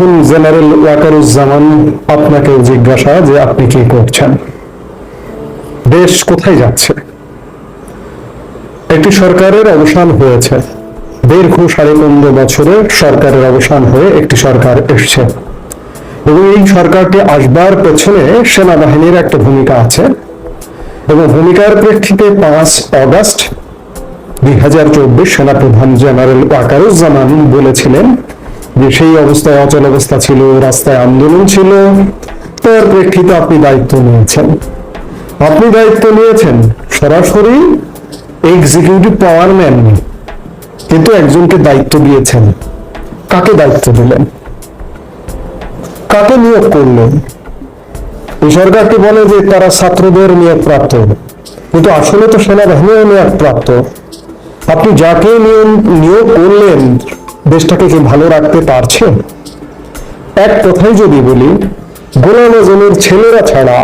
General Wakeruzzaman আপনাকে জিজ্ঞাসা যে আপনি কি করছেন? দেশ কোথায় যাচ্ছে? একটি সরকারের অবসান হয়েছে। দীর্ঘ সাড়ে পনেরো বছরে সরকারের অবসান হয়ে একটি সরকার এসছে। এবং এই সরকারটি আসবার পেছনে সেনাবাহিনীর একটা ভূমিকা আছে। এবং ভূমিকার প্রেক্ষিতে পাঁচ অগাস্ট দুই হাজার চব্বিশ সেনাপ্রধান জেনারেল ওয়াকারুজ্জামান বলেছিলেন যে সেই অবস্থায় অচল অবস্থা ছিল, রাস্তায় আন্দোলন ছিল, তার প্রেক্ষিতে আপনি দায়িত্ব নিয়েছেন। আপনি দায়িত্ব নিয়েছেন সরাসরি এক্সিকিউটিভ পাওয়ার নেননি কিন্তু একজনকে দায়িত্ব দিয়েছেন। কাকে দায়িত্ব দিলেন? কাকে নিয়োগ করলেন? এই সরকারটি বলে যে তারা ছাত্রদের নিয়োগ প্রাপ্ত। কিন্তু আসলে তো সেনাবাহিনীও নিয়োগ প্রাপ্ত। আপনি যাকে নিয়োগ করলেন দেশটাকে কি ভালো রাখতে পারছে? এক কথাই যদি বলি, গোলাম আজমের ছেলেরা ছাড়া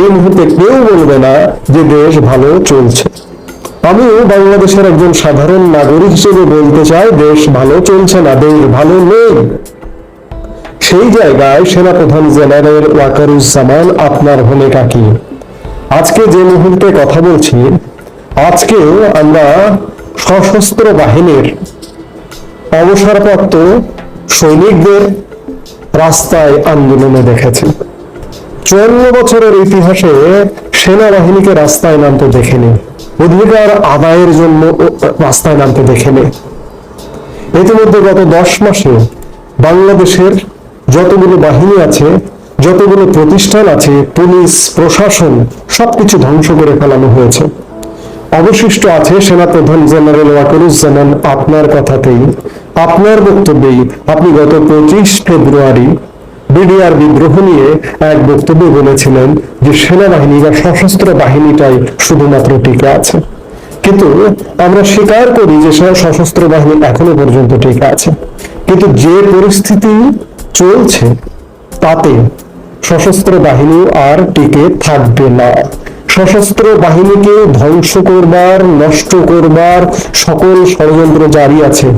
এই মুহূর্তে কেউ বলবে না যে দেশ ভালো চলছে। আমিও বাংলাদেশের একজন সাধারণ নাগরিক হিসেবে বলতে চাই, দেশ ভালো চলছে না, দেশ ভালো নেই। সেই জায়গায় সেনাপ্রধান জেনারেল ওয়াকারুজ্জামান আপনার ভূমিকা কি? আজকে যে মুহূর্তে কথা বলছি, আজকেও আমরা সশস্ত্র বাহিনীর অবসরপ্রাপ্ত সৈনিকদের রাস্তায় আন্দোলনে দেখেছি। চুয়ান্ন বছরের ইতিহাসে সেনাবাহিনীকে রাস্তায় নামতে দেখেনি। অধিকার আদায়ের জন্য রাস্তায় নামতে দেখেনি। ইতিমধ্যে গত দশ মাসে বাংলাদেশের যতগুলো বাহিনী আছে, যতগুলো প্রতিষ্ঠান আছে, পুলিশ, প্রশাসন, সবকিছু ধ্বংস করে ফেলানো হয়েছে। অবশিষ্ট আছে সেনাপ্রধান জেনারেল ওয়াকারুজ্জামান আপনার কথাতেই, আপনার বক্তব্যেই। আপনি গত পঁচিশ ফেব্রুয়ারি বিডিআর বিদ্রোহ নিয়ে এক বক্তব্যে বলেছিলেন যে সেনাবাহিনী বা সশস্ত্র বাহিনীটাই শুধুমাত্র টিকে আছে। কিন্তু আমরা স্বীকার করি যে সশস্ত্র বাহিনী এখনও পর্যন্ত টিকে আছে। কিন্তু যে পরিস্থিতি চলছে, তাতে সশস্ত্র বাহিনী আর টিকে থাকবে না। সশস্ত্র বাহিনীকে ধ্বংস করবার, নষ্ট করবার সকল ষড়যন্ত্র জারি আছে।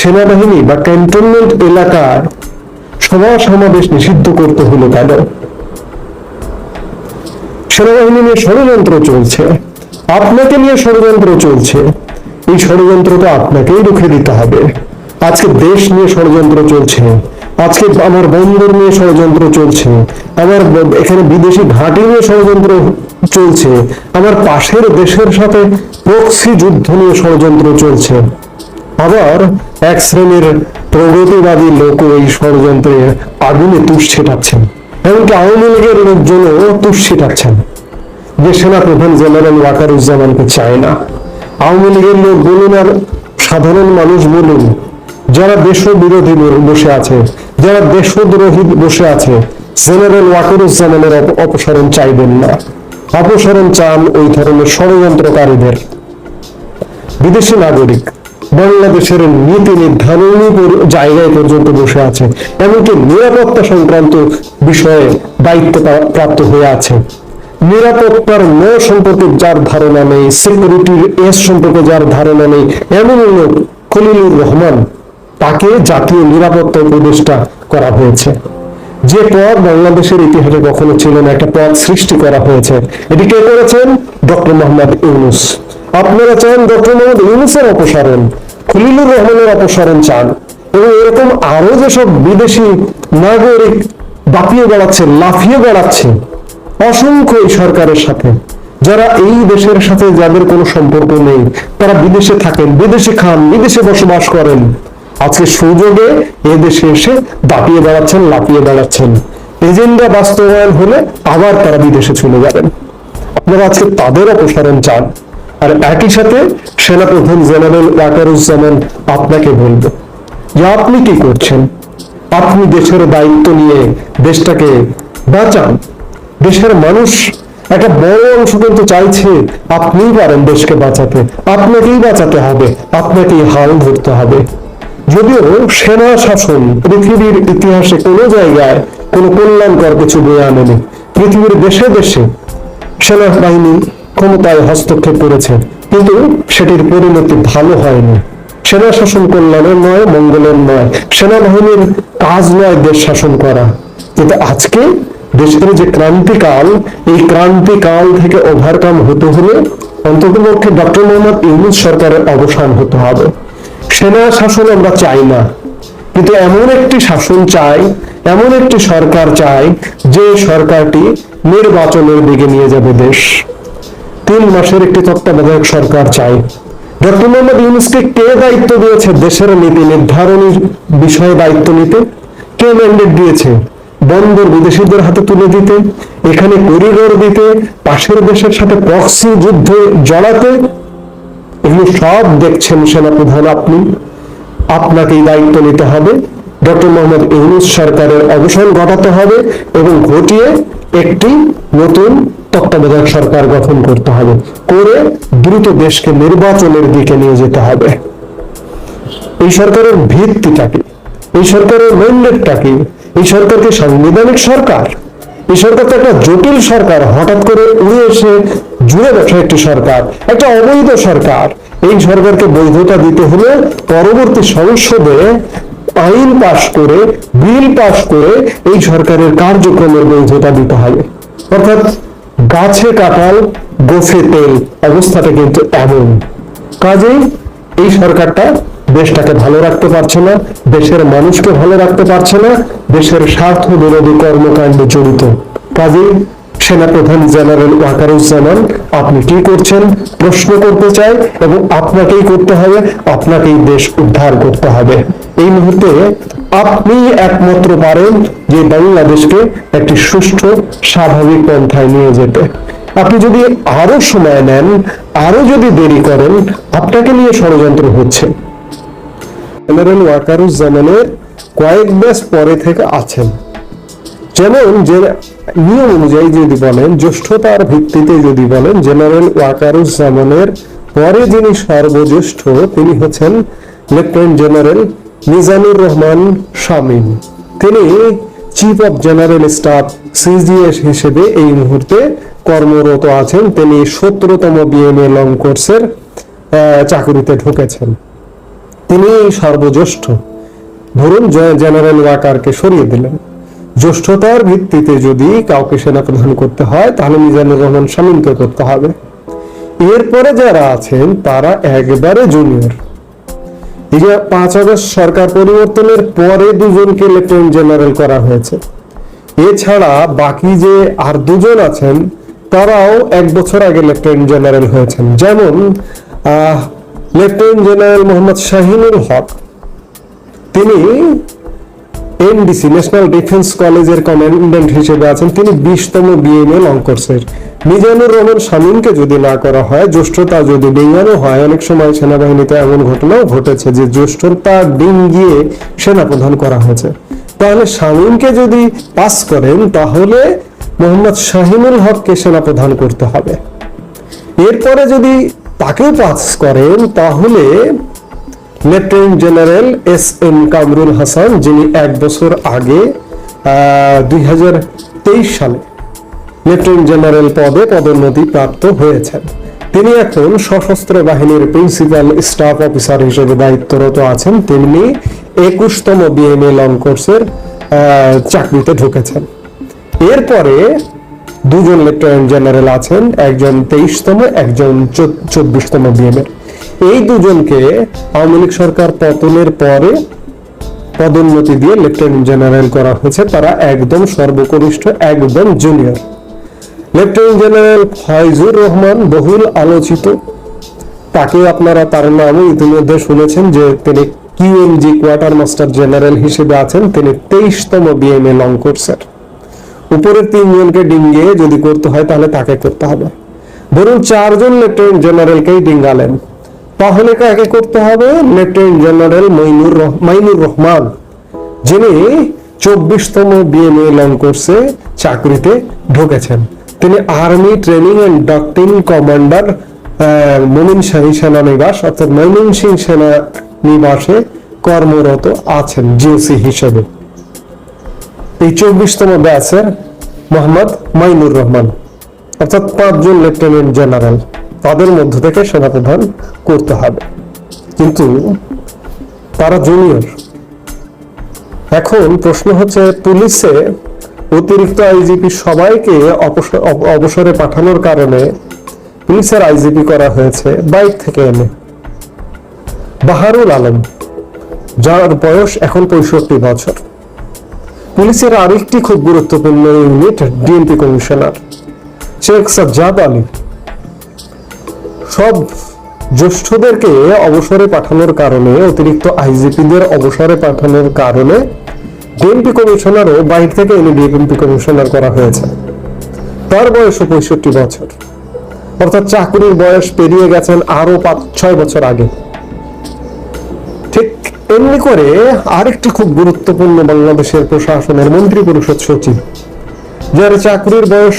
সেনাবাহিনী বা ক্যান্টনমেন্ট এলাকার সভা সমাবেশ নিষিদ্ধ করতে হলো কেন? সেনাবাহিনী নিয়ে ষড়যন্ত্র চলছে। আপনাকে নিয়ে ষড়যন্ত্র চলছে। এই ষড়যন্ত্র তো আপনাকেই রুখে দিতে হবে। আজকে দেশ নিয়ে ষড়যন্ত্র চলছে। আজকে আমার বন্দর নিয়ে ষড়যন্ত্র চলছে, আমার এখানে বিদেশি ঘাঁটি নিয়ে ষড়যন্ত্র চলছে, আমার পাশের দেশের সাথে প্রক্সি যুদ্ধ নিয়ে ষড়যন্ত্র চলছে। আবার এক শ্রেণির প্রগতিবাদী লোক এই ষড়যন্ত্রে আগুনে তুষ ছেটাচ্ছেন, এমনকি আওয়ামী লীগের লোকজনও তুষ ছেটাচ্ছেন। যে সেনাপ্রধান জেনারেল ওয়াকারুজ্জামানকে চায় না। আওয়ামী লীগের লোক বলুন আর সাধারণ মানুষ বলুন, যারা দেশ বিরোধী বসে আছে যারা দেশদ্রোহী বসে আছে, জেনারেল ওয়াকারুজ্জামানের অপ- অপসারণ চাইবেন না। অপসারণ চান ওই ধরনের ষড়যন্ত্রকারীদের। বিদেশি নাগরিক, বাংলাদেশের নীতি নির্ধারণী জায়গায় পর্যন্ত বসে আছে, এমনকি নিরাপত্তা সংক্রান্ত বিষয়ে দায়িত্ব প্রাপ্ত হয়ে আছে। নিরাপত্তার ন সম্পর্কে যার ধারণা নেই সিকিউরিটির এস সম্পর্কে যার ধারণা নেই এমন লোক খলিলুর রহমান। তাকে জাতীয় নিরাপত্তা উপদেষ্টা করা হয়েছে। যে পদ বাংলাদেশের ইতিহাসে কখনো ছিল না, একটা পদ সৃষ্টি করা হয়েছে। এটি কে করেছেন? ডক্টর মোহাম্মদ ইউনুস। আপনারা চান ডক্টর মোহাম্মদ ইউনুসের অপসারণ, খলিলুর রহমানের অপসারণ চান, এবং এরকম আরও যেসব বিদেশি নাগরিক বাপিয়ে বেড়াচ্ছে লাফিয়ে বেড়াচ্ছে অসংখ্য এই সরকারের সাথে, যারা এই দেশের সাথে যাদের কোনো সম্পর্ক নেই, তারা বিদেশে থাকেন, বিদেশে খান, বিদেশে বসবাস করেন। আজকে সুযোগে এ দেশে এসে দাপিয়ে বেড়াচ্ছেন লাপিয়ে বেড়াচ্ছেন। এজেন্ডা বাস্তবায়ন হলে আবার তারা বিদেশে চলে যাবেন। আপনারা আজকে তাদের অপসারণ চান। আর একই সাথে সেনাপ্রধান জেনারেল ওয়াকারুজ্জামান আপনাকে বলব, যে আপনি কি করছেন? আপনি দেশের দায়িত্ব নিয়ে দেশটাকে বাঁচান। দেশের মানুষ একটা বড় অংশ কিন্তু চাইছে, আপনিই পারেন দেশকে বাঁচাতে। আপনাকেই বাঁচাতে হবে, আপনাকেই হাল ধরতে হবে। যদিও সেনা শাসন পৃথিবীর ইতিহাসে কোনো জায়গায় কোনো কল্যাণকর কিছু বয়ে আনেনি। পৃথিবীর দেশে দেশে সেনাবাহিনী ক্ষমতায় হস্তক্ষেপ করেছে, কিন্তু সেটির পরিণতি ভালো হয়নি। সেনা শাসন কল্যাণের নয়, মঙ্গলের নয়। সেনাবাহিনীর কাজ নয় দেশ শাসন করা। কিন্তু আজকে দেশের যে ক্রান্তিকাল, এই ক্রান্তিকাল থেকে ওভারকাম হতে হলে অন্ততপক্ষে ডক্টর মোহাম্মদ ইউনুস সরকারের অবসান হতে হবে। সেনা শাসন আমরা চাই না। কিন্তু এমন একটি শাসন চাই, এমন একটি সরকার চাই, যে সরকারটি নির্বাচনের দিকে নিয়ে যাবে দেশ। তিন মাসের একটি তত্ত্বাবধায়ক সরকার চাই। ডক্টর মোহাম্মদ ইউনুসকে কে দায়িত্ব দিয়েছে? দেশের নীতি নির্ধারণের বিষয়ে দায়িত্ব নিতে। কে ম্যান্ডেট দিয়েছে? বন্দর বিদেশিদের হাতে তুলে দিতে। এখানে করিডোর দিতে। পাশের দেশের সাথে প্রক্সি যুদ্ধে জড়াতে। এগুলো সব দেখছেন সেনাপ্রধান আপনি। আপনাকেই দায়িত্ব নিতে হবে। ডক্টর মোহাম্মদ ইউনুস সরকারের অবসান ঘটাতে হবে এবং ঘটিয়ে একটি নতুন তত্ত্বাবধায়ক সরকার গঠন করতে হবে। করে দ্রুত দেশকে নির্বাচনের দিকে নিয়ে যেতে হবে। এই সরকারের ভিত্তিটা কি? এই সরকারের ম্যান্ডেটটা কি? এই সরকারকে সাংবিধানিক সরকার এই সরকার তো একটা জটিল সরকার। হঠাৎ করে উড়ে এসে জুড়ে বসে একটি সরকার, একটা অবৈধ সরকার। এই সরকারকে বৈধতা দিতে হলে পরবর্তী সংসদে আইন পাশ করে, বিল পাশ করে এই সরকারের কার্যক্রমের বৈধতা দিতে হবে। অর্থাৎ গাছে কাঁঠাল গোফে তেল, অবস্থাটা কিন্তু এমন। কাজেই এই সরকারটা দেশটাকে ভালো রাখতে পারছে না, দেশের মানুষকে ভালো রাখতে পারছে না, দেশের স্বার্থ বিরোধী কর্মকাণ্ডে জড়িত। কাজেই সেনাপ্রধান জেনারেল ওয়াকারুজ্জামান, আপনি কি করছেন? প্রশ্ন করতে চাই এবং আপনাকেই করতে হবে, আপনাকেই দেশ উদ্ধার করতে হবে। এই মুহূর্তে আপনি একমাত্র পারেন যে বাংলাদেশকে একটি সুষ্ঠু, স্বাভাবিক পন্থায় নিয়ে যেতে। আপনি যদি আরও সময় নেন, আরও যদি দেরি করেন, আপনাকে নিয়ে ষড়যন্ত্র হচ্ছে। জেনারেল ওয়াকারুজ্জামানের কয়েক ব্যাচ পরে থেকে আছেন। যেমন যে নিয়ম অনুযায়ী যদি বলেন, জ্যেষ্ঠতার ভিত্তিতে যদি বলেন, জেনারেল ওয়াকারুজ্জামানের পরে যিনি সর্বজ্যেষ্ঠ, তিনি হচ্ছেন লেফটেন্যান্ট জেনারেল মিজানুর রহমান শামীম। তিনি chief of general staff CGS হিসেবে এই মুহূর্তে কর্মরত আছেন। তিনি সতেরোতম বিএমএ লং কোর্সের চাকরিতে ঢুকেছেন। তিনি সর্বজ্যেষ্ঠ। ধরুন জেনারেল ওয়াকারকে সরিয়ে দিলেন। জ্যেষ্ঠতার ভিত্তিতে যদি কাউকে সেনাপ্রধান করতে হয়, তাহলে মিজানুর রহমান শামীমকে করতে হবে। এরপরে যারা আছেন, তারা একবারে জুনিয়র। পাঁচ আগস্ট সরকার পরিবর্তনের পরে দুজনকে লেফটেন্যান্ট জেনারেল করা হয়েছে। এছাড়া বাকি যে আর দুজন আছেন, তারাও এক বছর আগে লেফটেন্যান্ট জেনারেল হয়েছেন। যেমন লেফটেন্যান্ট জেনারেল মোহাম্মদ শাহিনুল হক। তিনি এনডিসি ন্যাশনাল ডিফেন্স কলেজের কমান্ড্যান্ট হিসেবে আছেন। তিনি বিশতম বিএমএ লং কোর্সের। মিজানুর রহমান শামীমকে যদি না করা হয়, জ্যেষ্ঠতা যদি ডিঙ্গানো হয়, অনেক সময় সেনাবাহিনীতে এমন ঘটনাও ঘটেছে যে জ্যেষ্ঠতা ডিঙ্গিয়ে সেনাপ্রধান করা হয়েছে। তাহলে শামীমকে যদি পাস করেন, তাহলে মোহাম্মদ শাহিনুল হককে সেনাপ্রধান করতে হবে। এরপরে যদি তাকেও পাস করেন, তাহলে lieutenant general S M Kamrul Hasan, যিনি এক বছর আগে দুই হাজার তেইশ সালে লেফটেন্যান্ট জেনারেল পদে পদোন্নতি প্রাপ্ত হয়েছেন। তিনি এখন সশস্ত্র বাহিনীর প্রিন্সিপাল স্টাফ অফিসার হিসেবে দায়িত্বরত আছেন। তেমনি একুশতম বিএমএ লং কোর্সের চাকরিতে ঢুকেছেন। এরপরে দুজন লেফটেন্যান্ট জেনারেল আছেন, একজন তেইশতম, একজন চব্বিশতম বিএমএ এই দুজনকে আওয়ামী লীগ সরকার পতনের পরে পদোন্নতি দিয়ে লেফটেন্যান্ট জেনারেল করা হয়েছে। তারা একদম সর্বকনিষ্ঠ, একদম junior. Lieutenant general Foyzur Rahman বহুল আলোচিত। তাকে আপনারা তার নামও ইতিমধ্যে শুনেছেন যে তিনি কিউএমজি কোয়ার্টার মাস্টার জেনারেল হিসেবে আছেন। তিনি তেইশতম বিএমএ লং কোর্সের। উপরের তিনজনকে ডিঙ্গে যদি করতে হয়, তাহলে তাকে করতে হবে। ধরুন চারজন লেফটেন্যান্ট জেনারেলকেই ডিঙ্গালেন। তাহলে কাকে করতে হবে? লেফটেন্যান্ট জেনারেল মইনুর মাইনুর রহমান, যিনি চব্বিশতম বিএমএ লং কোর্সে চাকরিতে ঢুকেছেন। তিনি army training and doctrine commander Momin Shahi সেনানিবাস, অর্থাৎ মৈমিন সিং সেনানিবাসে কর্মরত আছেন, জিওসি হিসেবে। এই চব্বিশতম ব্যাচের মোহাম্মদ মাইনুর রহমান, অর্থাৎ পাঁচজন লেফটেন্যান্ট জেনারেল। তাদের মধ্য থেকে সেনাপ্রধান করতে হবে। কিন্তু তারা জুনিয়র। এখন প্রশ্ন হচ্ছে, পুলিশে অতিরিক্ত আইজিপি সবাইকে অবস- অব- অবসরে পাঠানোর কারণে পুলিশের আইজিপি করা হয়েছে বাইক থেকে এনে। বাহারুল আলম, যার বয়স এখন পঁয়ষট্টি বছর। পুলিশের আরেকটি খুব গুরুত্বপূর্ণ unit DMP commissioner Sheikh Sajjad Ali সব জ্যেষ্ঠদেরকে অবসরে পাঠানোর কারণে, অতিরিক্ত আইজিপিদের অবসরে পাঠানোর কারণে ডিএমপি কমিশনারও বাইরে থেকে এনে ডিএমপি কমিশনার করা হয়েছে। তার বয়স পঁয়ষট্টি বছর। অর্থাৎ চাকরির বয়স পেরিয়ে গেছেন আরও পাঁচ ছয় বছর আগে। এমনি করে আরেকটি খুব গুরুত্বপূর্ণ বাংলাদেশের প্রশাসনের মন্ত্রী পরিষদ সচিব যার চাকরির বয়স